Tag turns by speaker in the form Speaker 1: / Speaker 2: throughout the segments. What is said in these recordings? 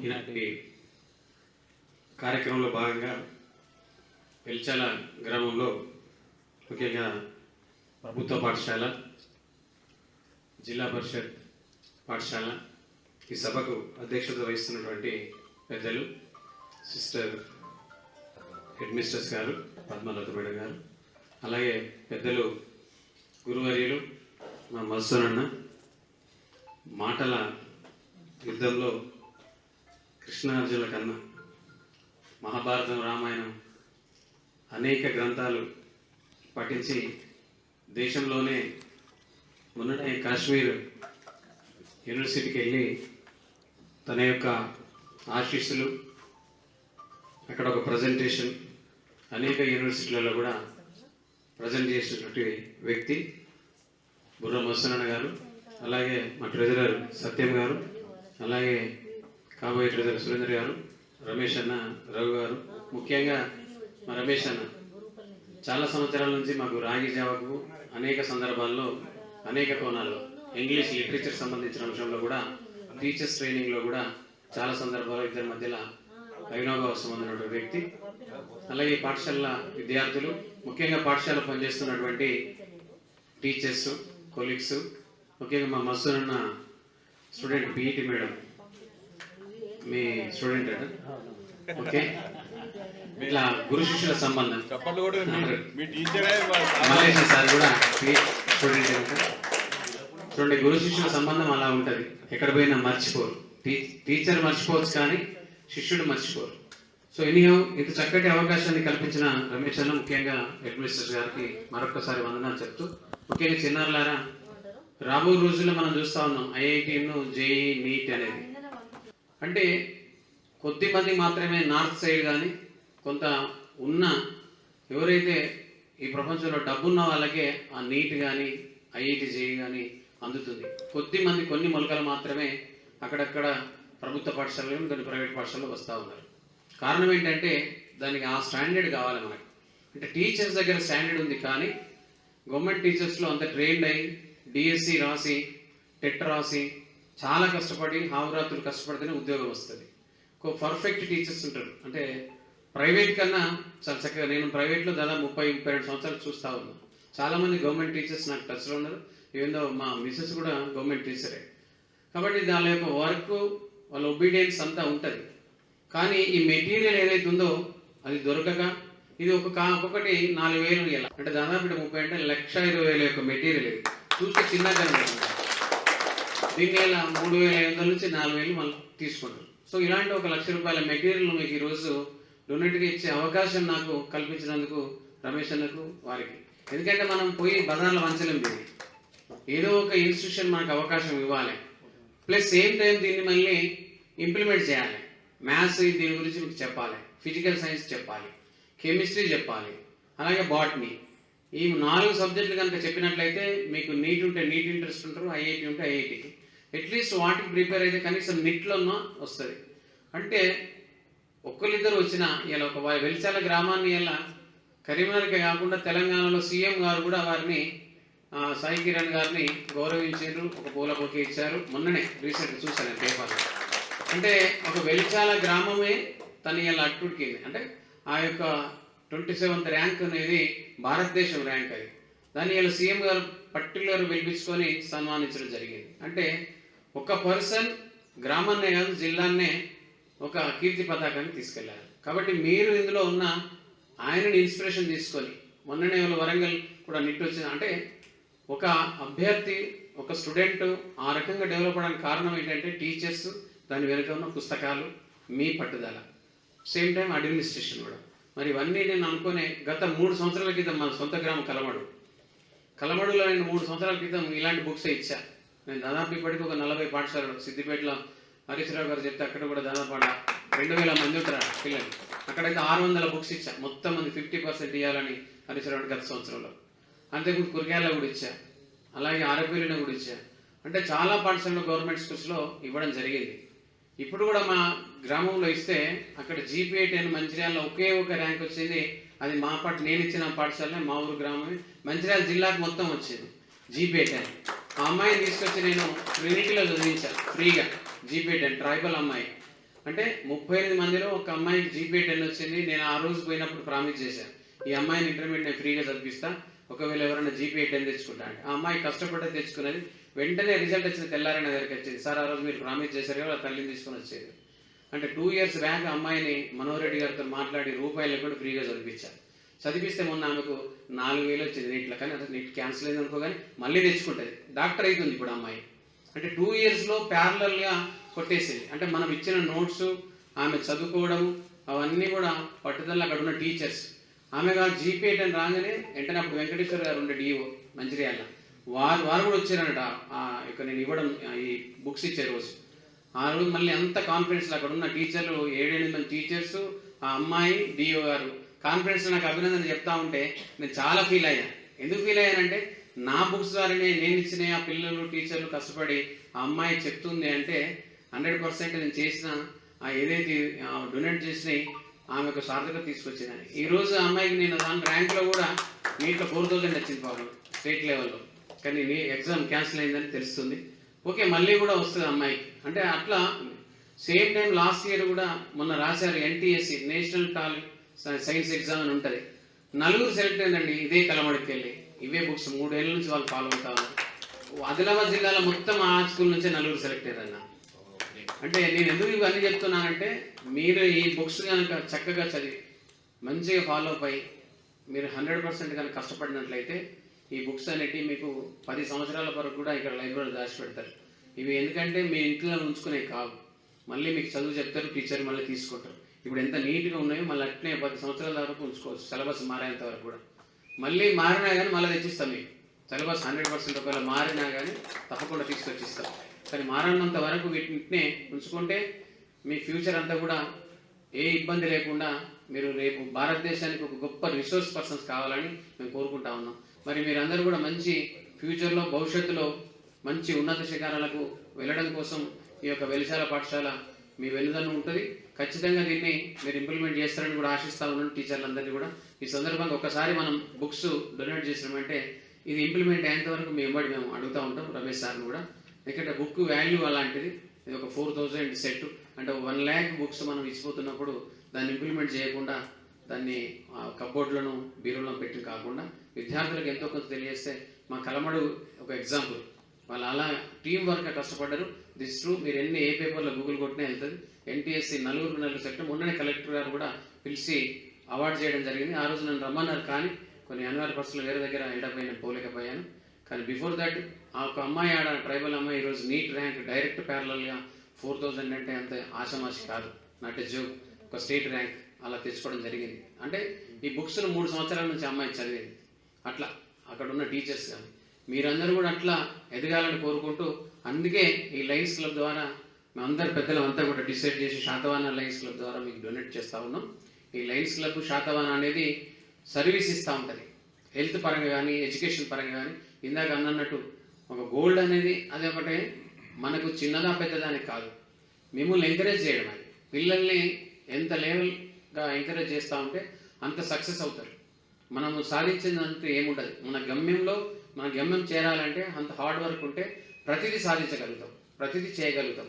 Speaker 1: ఈనాటి కార్యక్రమంలో భాగంగా వెల్చాల గ్రామంలో ముఖ్యంగా ప్రభుత్వ పాఠశాల జిల్లా పరిషత్ పాఠశాల ఈ సభకు అధ్యక్షత వహిస్తున్నటువంటి పెద్దలు సిస్టర్ హెడ్ మిస్టర్స్ గారు పద్మలత మేడం గారు అలాగే పెద్దలు గురువర్యులు మా మధుసూనన్న మాటల యుద్ధంలో కృష్ణార్జుల కన్నా మహాభారతం రామాయణం అనేక గ్రంథాలు పఠించి దేశంలోనే మొన్ననే కాశ్మీర్ యూనివర్సిటీకి వెళ్ళి తన యొక్క ఆశీస్సులు అక్కడ ఒక ప్రజెంటేషన్ అనేక యూనివర్సిటీలలో కూడా ప్రజెంట్ చేసినటువంటి వ్యక్తి బుర్ర మసనన్న గారు అలాగే మా ట్రెజరర్ సత్యం గారు అలాగే కాబోయే ట్రెజరర్ సురేంద్ర గారు రమేష్ అన్న రఘు గారు ముఖ్యంగా మా రమేష్ అన్న. చాలా సంవత్సరాల నుంచి మాకు రాగి జావకు అనేక సందర్భాల్లో అనేక కోణాల్లో ఇంగ్లీష్ లిటరేచర్ సంబంధించిన అంశంలో కూడా టీచర్స్ ట్రైనింగ్లో కూడా చాలా సందర్భాల్లో ఇద్దరి మధ్యలో అవినాభావ సంబంధమైనటువంటి వ్యక్తి. అలాగే పాఠశాల విద్యార్థులు ముఖ్యంగా పాఠశాల పనిచేస్తున్నటువంటి టీచర్స్ కొలీగ్స్ ముఖ్యంగా మా మసూర్ అన్న స్టూడెంట్ బీఈటీ మేడం. మీ స్టూడెంట్ ఓకే ఇట్లా గురు శిష్యుల సంబంధం.
Speaker 2: చప్పట్లు కూడా మీ టీచరే
Speaker 1: మలేషియా సార్ కూడా స్టూడెంట్ చూడండి గురు శిష్యుల సంబంధం అలా ఉంటుంది. ఎక్కడ పోయినా మర్చిపోరు. టీచర్ మర్చిపోవచ్చు కానీ శిష్యుడు మర్చిపోరు. సో ఎనీహో ఇంత చక్కటి అవకాశాన్ని కల్పించిన రమేష్ అన్న ముఖ్యంగా అడ్మినిస్ట్రేటర్ గారికి మరొకసారి వందనాలు చెప్తూ ముఖ్యంగా చిన్నారులారా రాబో రోజుల్లో మనం చూస్తా ఉన్నాం ఐఐటీను జేఈ నీట్ అనేది. అంటే కొద్దిమంది మాత్రమే నార్త్ సైడ్ కానీ కొంత ఉన్న ఎవరైతే ఈ ప్రపంచంలో డబ్బున్న వాళ్ళకే ఆ నీట్ కానీ ఐఐటి జేఈ కానీ అందుతుంది కొద్దిమంది కొన్ని మొలకలు మాత్రమే అక్కడక్కడ ప్రభుత్వ పాఠశాలలో కొన్ని ప్రైవేట్ పాఠశాలలో వస్తూ ఉన్నారు. కారణం ఏంటంటే దానికి ఆ స్టాండర్డ్ కావాలి మనకి. అంటే టీచర్స్ దగ్గర స్టాండర్డ్ ఉంది కానీ గవర్నమెంట్ టీచర్స్లో అంత ట్రైన్డ్ అయ్యి డిఎస్సి రాసి టెట్ రాసి చాలా కష్టపడి హావరాత్రులు కష్టపడితేనే ఉద్యోగం వస్తుంది. ఒక పర్ఫెక్ట్ టీచర్స్ ఉంటారు. అంటే ప్రైవేట్ కన్నా చాలా చక్కగా నేను ప్రైవేట్లో దాదాపు ముప్పై ముప్పై రెండు సంవత్సరాలు చూస్తూ ఉన్నాను. చాలామంది గవర్నమెంట్ టీచర్స్ నాకు టచ్లో ఉన్నారు. ఏందో మా మిసెస్ కూడా గవర్నమెంట్ టీచరే కాబట్టి దాని యొక్క వర్క్ వాళ్ళ ఒబీడియన్స్ అంతా ఉంటుంది. కానీ ఈ మెటీరియల్ ఏదైతే ఉందో అది దొరకక ఇది ఒక కా ఒక్కొక్కటి నాలుగు వేలు ఇలా అంటే దాదాపు ముప్పై అంటే లక్ష ఇరవై వేల యొక్క మెటీరియల్ ఇది. చూస్తే చిన్నగా కనబడుతుంది. వేల మూడు వేల ఐదు వందల నుంచి నాలుగు వేలు మళ్ళీ తీసుకుంటారు. సో ఇలాంటి ఒక లక్ష రూపాయల మెటీరియల్ మీకు ఈరోజు డొనేట్గా ఇచ్చే అవకాశం నాకు కల్పించినందుకు రమేష్ అన్నకు వారికి. ఎందుకంటే మనం పోయి బజార్లో వంచలేం దీన్ని. ఏదో ఒక ఇన్స్టిట్యూషన్ మనకు అవకాశం ఇవ్వాలి. ప్లస్ సేమ్ టైం దీన్ని మళ్ళీ ఇంప్లిమెంట్ చేయాలి. మ్యాథ్స్ దీని గురించి మీకు చెప్పాలి. ఫిజికల్ సైన్స్ చెప్పాలి. కెమిస్ట్రీ చెప్పాలి. అలాగే బాటనీ. ఈ నాలుగు సబ్జెక్టులు కనుక చెప్పినట్లయితే మీకు నీట్ ఉంటే నీట్ ఇంట్రెస్ట్ ఉంటారు ఐఐటి ఉంటే ఐఐటికి అట్లీస్ట్ వాటికి ప్రిపేర్ అయితే కనీసం నిట్లన్నా వస్తుంది. అంటే ఒక్కరిద్దరు వచ్చిన ఇలా ఒక వా- వెలిచాల గ్రామాన్ని ఇలా కరీంనగర్కి కాకుండా తెలంగాణలో సీఎం గారు కూడా వారిని సాయి కిరణ్ గారిని గౌరవించారు ఒక పూల బొకే ఇచ్చారు. మొన్ననే రీసెంట్ చూశాను పేపర్లో. అంటే ఒక వెలిచాల గ్రామమే తను ఇలా అట్టుడికింది అంటే ఆ యొక్క ట్వంటీ సెవెంత్ ర్యాంక్ అనేది భారతదేశం ర్యాంక్ అది. దాన్ని ఇలా సీఎం గారు పర్టికులర్ పిలిపించుకొని సన్మానించడం జరిగింది. అంటే ఒక పర్సన్ గ్రామాన్నే కాదు జిల్లాన్నే ఒక కీర్తి పతాకాన్ని తీసుకెళ్ళారు. కాబట్టి మీరు ఇందులో ఉన్న ఆయనని ఇన్స్పిరేషన్ తీసుకొని మొన్ననే వరంగల్ కూడా నిట్టు వచ్చింది. అంటే ఒక అభ్యర్థి ఒక స్టూడెంట్ ఆ రకంగా డెవలప్ అవడానికి కారణం ఏంటంటే టీచర్స్ దాని వెనుక ఉన్న పుస్తకాలు మీ పట్టుదల. సేమ్ టైం అడ్మినిస్ట్రేషన్ కూడా. మరి ఇవన్నీ నేను అనుకునే గత మూడు సంవత్సరాల క్రితం మన సొంత గ్రామం కలమడు. కలమడులో నేను మూడు సంవత్సరాల క్రితం ఇలాంటి బుక్స్ ఇచ్చా. నేను దాదాపు ఇప్పటికి ఒక నలభై పాఠశాలలు. సిద్దిపేటలో హరీశ్రావు గారు చెప్తే అక్కడ కూడా దాదాపు ఆడ రెండు వేల మంది ఉంటారు పిల్లలు. అక్కడైతే ఆరు వందల బుక్స్ ఇచ్చా మొత్తం మంది ఫిఫ్టీ పర్సెంట్ ఇవ్వాలని హరీశ్రావు గత సంవత్సరంలో. అంతేకాదు కురికాయలో కూడా ఇచ్చా అలాగే ఆరపల్లిలో కూడా ఇచ్చా అంటే చాలా పాఠశాలలో గవర్నమెంట్ స్కూల్స్లో ఇవ్వడం జరిగింది. ఇప్పుడు కూడా మా గ్రామంలో ఇస్తే అక్కడ జీపీఐ టెన్ మంచిర్యాలలో ఒకే ఒక ర్యాంక్ వచ్చింది. అది మా పాట నేను ఇచ్చిన పాఠశాలనే మా ఊరు గ్రామమే. మంచిర్యాల జిల్లాకు మొత్తం వచ్చింది జీపీఐ టెన్ ఆ అమ్మాయిని తీసుకొచ్చి నేను ట్రినిటీలో చదివించాను ఫ్రీగా. జీపీ టెన్ ట్రైబల్ అమ్మాయి. అంటే ముప్పై ఎనిమిది మందిలో ఒక అమ్మాయికి జీపీ టెన్ వచ్చింది. నేను ఆ రోజు పోయినప్పుడు ప్రామిస్ చేశాను ఈ అమ్మాయిని ఇంటర్మీడియట్ నేను ఫ్రీగా చదివిస్తా ఒకవేళ ఎవరైనా జీపీ టెన్ తెచ్చుకుంటా అంటే. ఆ అమ్మాయి కష్టపడి తెచ్చుకున్నది. వెంటనే రిజల్ట్ వచ్చిన తెల్లారి దగ్గరికి వచ్చింది. సార్ ఆ రోజు మీరు ప్రామిస్ చేశారు కదా వాళ్ళ తల్లిని తీసుకొని వచ్చేది అంటే టూ ఇయర్స్ బ్యాక్ అమ్మాయిని మనోహర్ రెడ్డి గారితో మాట్లాడి రూపాయలు కూడా ఫ్రీగా చదివించారు చదివిస్తే మొన్న ఆమెకు నాలుగు వేలు వచ్చింది. నీట్లో కానీ అతను నీట్ క్యాన్సిల్ అయింది అనుకో కానీ మళ్ళీ తెచ్చుకుంటుంది. డాక్టర్ అవుతుంది ఇప్పుడు అమ్మాయి. అంటే టూ ఇయర్స్లో ప్యారలల్గా కొట్టేసింది. అంటే మనం ఇచ్చిన నోట్స్ ఆమె చదువుకోవడం అవన్నీ కూడా పట్టుదల అక్కడ ఉన్న టీచర్స్ ఆమె కాదు జీపీ అని రాగానే వెంటనే అప్పుడు వెంకటేశ్వర గారు ఉండే డిఓ మంచిర్యాల. వారు వారు కూడా వచ్చారనట ఆ, ఇక్కడ నేను ఇవ్వడం ఈ బుక్స్ ఇచ్చే రోజు. ఆ రోజు మళ్ళీ అంత కాన్ఫిడెన్స్ అక్కడ ఉన్న టీచర్లు ఏడెనిమిది మంది టీచర్స్ ఆ అమ్మాయి డిఓ గారు కాన్ఫిడెన్స్ నాకు అభినందన చెప్తా ఉంటే నేను చాలా ఫీల్ అయ్యాను ఎందుకు ఫీల్ అయ్యానంటే నా బుక్స్ ద్వారానే నేను ఇచ్చిన ఆ పిల్లలు టీచర్లు కష్టపడి ఆ అమ్మాయి చెప్తుంది అంటే హండ్రెడ్ పర్సెంట్ నేను చేసిన ఆ ఏదైతే డొనేట్ చేసినాయి ఆమెకు సార్థకత తీసుకొచ్చిందని ఈ రోజు ఆ అమ్మాయికి నేను దాని ర్యాంక్లో కూడా నీట్లో ఫోర్ థౌజండ్ వచ్చింది పాపం స్టేట్ లెవెల్లో. కానీ నీ ఎగ్జామ్ క్యాన్సిల్ అయిందని తెలుస్తుంది. ఓకే మళ్ళీ కూడా వస్తుంది అమ్మాయికి. అంటే అట్లా సేమ్ టైం లాస్ట్ ఇయర్ కూడా మొన్న రాశారు NTSC national talent science exam అని ఉంటుంది. నలుగురు సెలెక్ట్ అయిందండి ఇదే కలమడికి వెళ్ళి ఇవే బుక్స్ మూడేళ్ళ నుంచి వాళ్ళు ఫాలో అవుతా ఉన్నారు. ఆదిలాబాద్ జిల్లాలో మొత్తం ఆ స్కూల్ నుంచే నలుగురు సెలెక్ట్ అయ్యారన్న. అంటే నేను ఎందుకు ఇవన్నీ చెప్తున్నానంటే మీరు ఈ బుక్స్ కనుక చక్కగా చదివి మంచిగా ఫాలో అప్ అయ్యి మీరు హండ్రెడ్ పర్సెంట్ కనుక కష్టపడినట్లయితే ఈ బుక్స్ అనేటివి మీకు పది సంవత్సరాల వరకు కూడా ఇక్కడ లైబ్రరీలో దాచి పెడతారు ఇవి ఎందుకంటే మీ ఇంట్లో ఉంచుకునే కావు. మళ్ళీ మీకు చదువు చెప్తారు టీచర్ మళ్ళీ తీసుకుంటారు. ఇప్పుడు ఎంత నీట్గా ఉన్నాయో మళ్ళీ అట్నే పది సంవత్సరాల వరకు ఉంచుకోవచ్చు సిలబస్ మారేంత వరకు కూడా. మళ్ళీ మారినా కానీ మళ్ళీ తెచ్చిస్తాం మీకు సిలబస్ హండ్రెడ్ పర్సెంట్ ఒకవేళ మారినా కానీ తప్పకుండా తీసుకొచ్చిస్తాం. కానీ మారనంత వరకు వీటినే ఉంచుకుంటే మీ ఫ్యూచర్ అంతా కూడా ఏ ఇబ్బంది లేకుండా మీరు రేపు భారతదేశానికి ఒక గొప్ప రిసోర్స్ పర్సన్స్ కావాలని మేము కోరుకుంటా ఉన్నాం. మరి మీరందరూ కూడా మంచి ఫ్యూచర్లో భవిష్యత్తులో మంచి ఉన్నత శిఖరాలకు వెళ్ళడం కోసం ఈ యొక్క వెలిశాల పాఠశాల మీ వెన్నుదన్ను ఉంటుంది. ఖచ్చితంగా దీన్ని మీరు ఇంప్లిమెంట్ చేస్తారని కూడా ఆశిస్తా ఉన్నాను టీచర్లందరినీ కూడా. ఈ సందర్భంగా ఒకసారి మనం బుక్స్ డొనేట్ చేసినామంటే ఇది ఇంప్లిమెంట్ అయ్యేంత వరకు మేము అడుగుతూ ఉంటాం రమేష్ సార్ని కూడా. ఎందుకంటే బుక్ వాల్యూ అలాంటిది. ఇది ఒక ఫోర్ థౌజండ్ సెట్. అంటే వన్ ల్యాక్ బుక్స్ మనం ఇచ్చిపోతున్నప్పుడు దాన్ని ఇంప్లిమెంట్ చేయకుండా దాన్ని కబోర్డ్లను బీరోలను పెట్టి కాకుండా విద్యార్థులకు ఎంతో కొంత తెలియజేస్తే మా కలమడు ఒక ఎగ్జాంపుల్ వాళ్ళు అలా టీం వర్క్ కష్టపడ్డారు. దిస్ ట్రూ మీరు ఎన్ని ఏ పేపర్లో గూగుల్ కొట్టినా వెళ్తుంది. ఎన్టీఎస్సీ నలుగురు నలుగురు సెక్టర్ మొన్ననే కలెక్టర్ గారు కూడా పిలిచి అవార్డు చేయడం జరిగింది. ఆ రోజు నన్ను రమ్మన్నారు. కానీ కొన్ని అనివార్య పరిస్థితులు వేరే దగ్గర ఎండప్ పోలేకపోయాను. కానీ బిఫోర్ దట్ ఆ ఒక అమ్మాయి ఆడ ట్రైబల్ అమ్మాయి ఈరోజు నీట్ ర్యాంక్ డైరెక్ట్ ప్యారలల్గా ఫోర్ థౌజండ్ అంటే అంత ఆషామాషి కాదు. నాట్ జో ఒక స్టేట్ ర్యాంక్ అలా తెచ్చుకోవడం జరిగింది. అంటే ఈ బుక్స్ను మూడు సంవత్సరాల నుంచి అమ్మాయి చదివింది. అట్లా అక్కడ ఉన్న టీచర్స్ కానీ మీరందరూ కూడా అట్లా ఎదగాలని కోరుకుంటూ అందుకే ఈ లయన్స్ క్లబ్ ద్వారా అందరు పెద్దలు అంతా కూడా డిసైడ్ చేసి శాతవాన లయన్స్ క్లబ్ ద్వారా మీకు డొనేట్ చేస్తూ ఉన్నాం. ఈ లయన్స్ క్లబ్ శాతవాన అనేది సర్వీస్ ఇస్తూ ఉంటుంది. హెల్త్ పరంగా కానీ ఎడ్యుకేషన్ పరంగా కానీ ఇందాక అన్నట్టు ఒక గోల్డ్ అనేది అది ఒకటే మనకు చిన్నదా పెద్దదా అని కాదు. మిమ్మల్ని ఎంకరేజ్ చేయడం అది. పిల్లల్ని ఎంత లెవెల్గా ఎంకరేజ్ చేస్తూ ఉంటే అంత సక్సెస్ అవుతారు. మనము సాధించినంత ఏముండదు. మన గమ్యంలో మన గమ్యం చేరాలంటే అంత హార్డ్ వర్క్ ఉంటే ప్రతిదీ సాధించగలుగుతాం ప్రతిదీ చేయగలుగుతాం.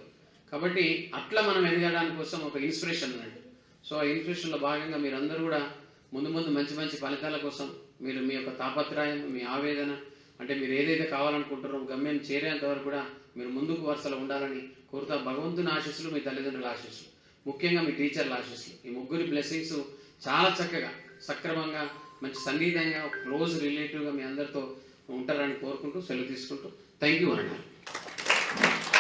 Speaker 1: కాబట్టి అట్లా మనం ఎదగడానికి కోసం ఒక ఇన్స్పిరేషన్ అన్నట్టు సో ఆ ఇన్స్పిరేషన్లో భాగంగా మీరందరూ కూడా ముందు ముందు మంచి మంచి ఫలితాల కోసం మీరు మీ యొక్క తాపత్రయం మీ ఆవేదన అంటే మీరు ఏదైతే కావాలనుకుంటారో గమ్యం చేరేంత వరకు కూడా మీరు ముందుకు వరుసలో ఉండాలని కోరుతా భగవంతుని ఆశీస్సులు మీ తల్లిదండ్రుల ఆశీస్సులు ముఖ్యంగా మీ టీచర్ల ఆశీస్సులు. ఈ ముగ్గురి బ్లెస్సింగ్స్ చాలా చక్కగా సక్రమంగా మంచి సన్నిహితంగా క్లోజ్ రిలేటివ్గా మీ అందరితో ఉంటారని కోరుకుంటూ సెలవు తీసుకుంటూ థ్యాంక్ యూ అన్నారు.